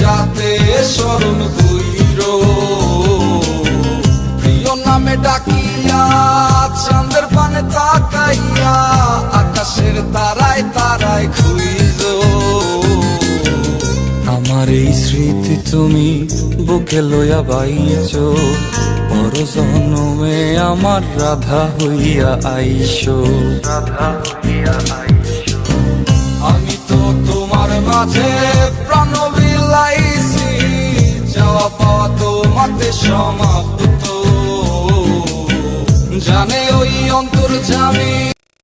যাতে স্মরণ কইর। প্রিয় নামে ডাকিয়া, চাঁদের পানে তাকাইয়া, আকাশের তারায় তারায় খুইজ আমার এই স্মৃতি তুমি বুকে লইয়া বাইছ পর জন্মে আমার রাধা হইয়া আইসো। রাধা হইয়া তোমাতে সমাপ্ত। জানে ওই অন্তর জামি